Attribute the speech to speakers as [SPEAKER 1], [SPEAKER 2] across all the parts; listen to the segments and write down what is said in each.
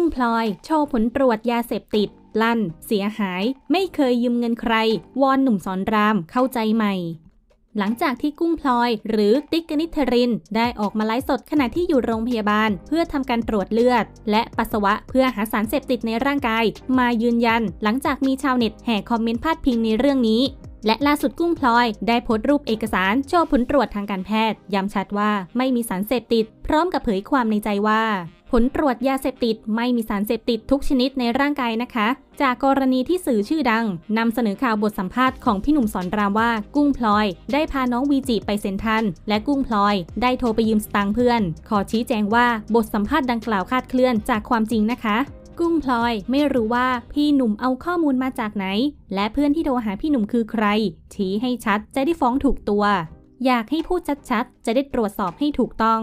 [SPEAKER 1] กุ้งพลอย โชว์ผลตรวจยาเสพติด ลั่น เสียหาย ไม่เคยยืมเงินใคร วอนหนุ่มสอนรามเข้าใจใหม่หลังจากที่กุ้งพลอย หรือติ๊กกนิธริน ได้ออกมาไลฟ์สดขณะที่อยู่โรงพยาบาล เพื่อทำการตรวจเลือด และปัสสาวะเพื่อหาสารเสพติดในร่างกาย มายืนยัน หลังจากมีชาวเน็ตแห่คอมเมนต์พาดพิงในเรื่องนี้ และล่าสุดกุ้งพลอยได้โพสต์รูปเอกสารโชว์ผลตรวจทางการแพทย์ ย้ำชัดว่าไม่มีสารเสพติด พร้อมกับเผยความในใจว่า ผลตรวจยาเสพติดไม่มีสารเสพติดทุกชนิดในร่างกายนะคะ จากกรณีที่สื่อชื่อดังนำเสนอข่าวบทสัมภาษณ์ของพี่หนุ่มสอนรามว่า กุ้งพลอย ได้พาน้องวีจิไปเซ็นทันและกุ้งพลอย ได้โทรไปยืมสตางค์เพื่อน ขอชี้แจงว่าบทสัมภาษณ์ดังกล่าวคาดเคลื่อนจากความจริงนะคะ กุ้งพลอย ไม่รู้ว่าพี่หนุ่มเอาข้อมูลมาจากไหน และเพื่อนที่โทรหาพี่หนุ่มคือใคร ชี้ให้ชัดจะได้ฟ้องถูกตัว อยากให้พูดชัดๆ จะได้ตรวจสอบให้ถูกต้อง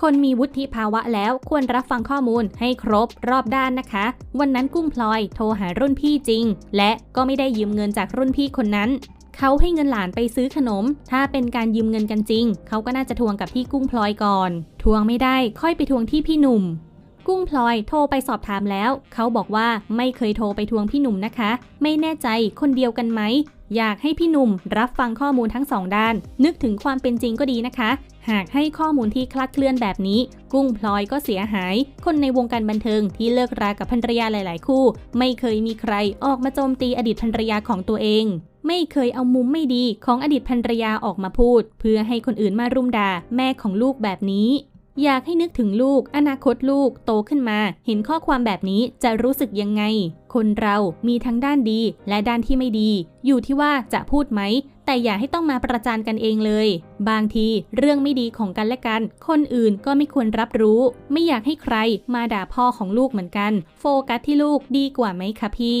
[SPEAKER 1] คนมีวุฒิภาวะแล้วควรรับฟังข้อมูลให้ครบรอบด้านนะคะ วันนั้นกุ้งพลอยโทรหารุ่นพี่จริง และก็ไม่ได้ยืมเงินจากรุ่นพี่คนนั้นเขาให้เงินหลานไปซื้อขนม ถ้าเป็นการยืมเงินกันจริง เขาก็น่าจะทวงกับพี่กุ้งพลอยก่อน ทวงไม่ได้ค่อยไปทวงที่พี่หนุ่ม กุ้งพลอยโทรไปสอบถามแล้ว เขาบอกว่าไม่เคยโทรไปทวงพี่หนุ่มนะคะ ไม่แน่ใจคนเดียวกันไหม อยากให้พี่หนุ่มรับฟังข้อมูลทั้งสองด้าน นึกถึงความเป็นจริงก็ดีนะคะ หากให้ข้อมูลที่คลาดเคลื่อนแบบนี้ กุ้งพลอยก็เสียหาย คนในวงการบันเทิงที่เลิกรากับภรรยาหลาย ๆ คู่ ไม่เคยมีใครออกมาโจมตีอดีตภรรยาของตัวเองไม่เคยเอามุมไม่ดีของอดีตภรรยาออกมาพูด เพื่อให้คนอื่นมารุมด่าแม่ของลูกแบบนี้ อยากให้นึกถึงลูก อนาคตลูกโตขึ้นมา เห็นข้อความแบบนี้จะรู้สึกยังไง คนเรามีทั้งด้านดีและด้านที่ไม่ดี อยู่ที่ว่าจะพูดไหม แต่อย่าให้ต้องมาประจานกันเองเลย บางทีเรื่องไม่ดีของกันและกัน คนอื่นก็ไม่ควรรับรู้ ไม่อยากให้ใครมาด่าพ่อของลูกเหมือนกัน โฟกัสที่ลูกดีกว่าไหมคะพี่